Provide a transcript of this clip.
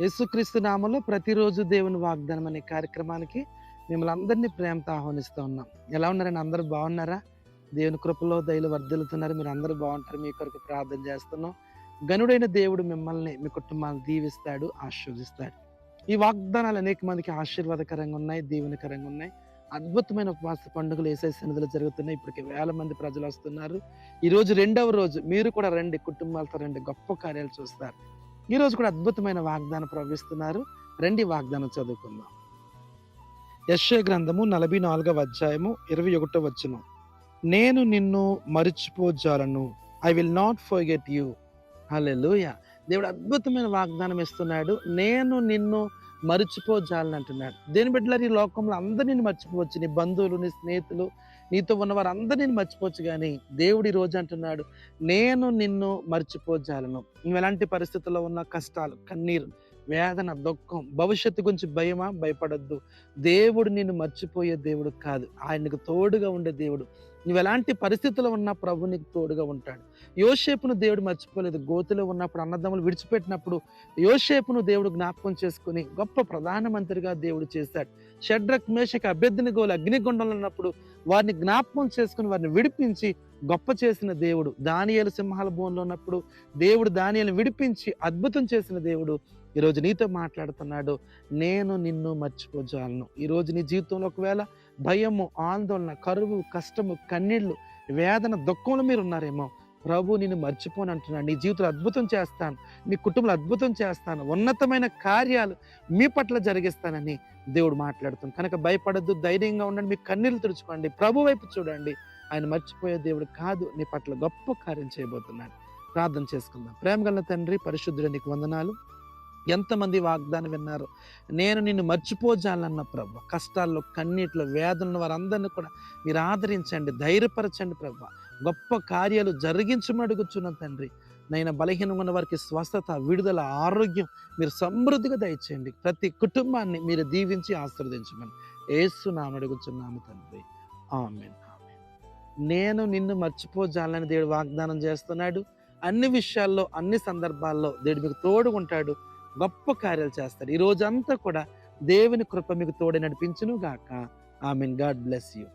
యేసుక్రీస్తు నామంలో ప్రతిరోజు దేవుని వాగ్దానం అనే కార్యక్రమానికి మిమ్మల్ని అందరినీ ప్రేమతో ఆహ్వానిస్తూ ఉన్నాం. ఎలా ఉన్నారని అందరూ బాగున్నారా? దేవుని కృపలో దయలు వర్ధిల్లుతున్నారు. మీరు అందరూ బాగుంటారు. మీ కొరకు ప్రార్థన చేస్తున్నాం. గనుడైన దేవుడు మిమ్మల్ని మీ కుటుంబాన్ని దీవిస్తాడు ఆశీర్వదిస్తాడు. ఈ వాగ్దానాలు అనేక మందికి ఆశీర్వాదకరంగా ఉన్నాయి దీవెనకరంగా ఉన్నాయి. అద్భుతమైన ఉపవాస పండుగలు ఏసై సన్నిధులు జరుగుతున్నాయి. ఇప్పటికి వేల మంది ప్రజలు వస్తున్నారు. ఈరోజు రెండవ రోజు. మీరు కూడా రండి. కుటుంబాలతో రండి. గొప్ప కార్యాలు చూస్తారు. ఈ రోజు కూడా అద్భుతమైన వాగ్దానం ప్రవహిస్తున్నారు. రండి వాగ్దానం చదువుకుందాం. యశ్య గ్రంథము నలభై నాలుగవ అధ్యాయము ఇరవై ఒకటో వచ్చును నేను నిన్ను మరిచిపోజాలను. I will not forget you hallelujah దేవుడు అద్భుతమైన వాగ్దానం ఇస్తున్నాడు. నేను నిన్ను మరిచిపోజాలని అంటున్నాడు దేని బిడ్డలారు ఈ లోకంలో అందరినీ మర్చిపోవచ్చు. నీ బంధువులు నీ స్నేహితులు నీతో ఉన్న వారు మర్చిపోవచ్చు కానీ దేవుడు ఈ రోజు అంటున్నాడు నేను నిన్ను మర్చిపోజాలను. నువ్వు ఎలాంటి పరిస్థితుల్లో ఉన్న కష్టాలు కన్నీరు వేదన దుఃఖం భవిష్యత్తు గురించి భయమా? భయపడద్దు. దేవుడు నిన్ను మర్చిపోయే దేవుడు కాదు. ఆయనకు తోడుగా ఉండే దేవుడు. నువ్వు ఎలాంటి పరిస్థితుల్లో ఉన్నా ప్రభు నీకు తోడుగా ఉంటాడు. యోషేపును దేవుడు మర్చిపోలేదు. గోతిలో ఉన్నప్పుడు అన్నదమ్ములు విడిచిపెట్టినప్పుడు యోషేపును దేవుడు జ్ఞాపకం చేసుకుని గొప్ప ప్రధానమంత్రిగా దేవుడు చేశాడు. షడ్రక్ మేషక అభ్యర్థిని గోలు అగ్నిగుండంలో ఉన్నప్పుడు వారిని జ్ఞాపకం చేసుకుని వారిని విడిపించి గొప్ప చేసిన దేవుడు. దానియేలు సింహాల భూమిలో ఉన్నప్పుడు దేవుడు దానియలు విడిపించి అద్భుతం చేసిన దేవుడు. ఈరోజు నీతో మాట్లాడుతున్నాడు. నేను నిన్ను మర్చిపోజాలను. ఈరోజు నీ జీవితంలో ఒకవేళ భయము ఆందోళన కరువు కష్టము కన్నీళ్ళు వేదన దుఃఖంలో మీరు ఉన్నారేమో ప్రభు నిన్ను మర్చిపోను అంటున్నాడు. నీ జీవితంలో అద్భుతం చేస్తాను. మీ కుటుంబంలో అద్భుతం చేస్తాను. ఉన్నతమైన కార్యాలు మీ పట్ల జరిగిస్తానని దేవుడు మాట్లాడుతుంది కనుక భయపడద్దు ధైర్యంగా ఉండండి. మీ కన్నీళ్ళు తుడుచుకోండి. ప్రభు వైపు చూడండి. ఆయన మర్చిపోయే దేవుడు కాదు. నీ పట్ల గొప్ప కార్యం చేయబోతున్నాడు. ప్రార్థన చేసుకుందాం. ప్రేమ గల తండ్రి పరిశుద్ధుడు నీకు వందనాలు. ఎంతమంది వాగ్దానం విన్నారు? నేను నిన్ను మర్చిపోజాలన్న ప్రభు కష్టాల్లో కన్నీటిలో వేదనలు వారందరినీ కూడా మీరు ఆదరించండి ధైర్యపరచండి ప్రభు. గొప్ప కార్యాలు జరిగించమని అడుగుచున్న తండ్రి. నైనా బలహీనంగా ఉన్న వారికి స్వస్థత విడుదల ఆరోగ్యం మీరు సమృద్ధిగా దయచేయండి. ప్రతి కుటుంబాన్ని మీరు దీవించి ఆశీర్వదించమని ఏసు అడుగుచున్నాము తండ్రి. ఆమె నేను నిన్ను మర్చిపోజాలని దేవుడు వాగ్దానం చేస్తున్నాడు. అన్ని విషయాల్లో అన్ని సందర్భాల్లో దేవుడు మీకు తోడుగా ఉంటాడు గొప్ప కార్యాలు చేస్తాడు. ఈ రోజంతా కూడా దేవుని కృప మీకు తోడే నడిపించును గాక ఆమెన్. God bless you.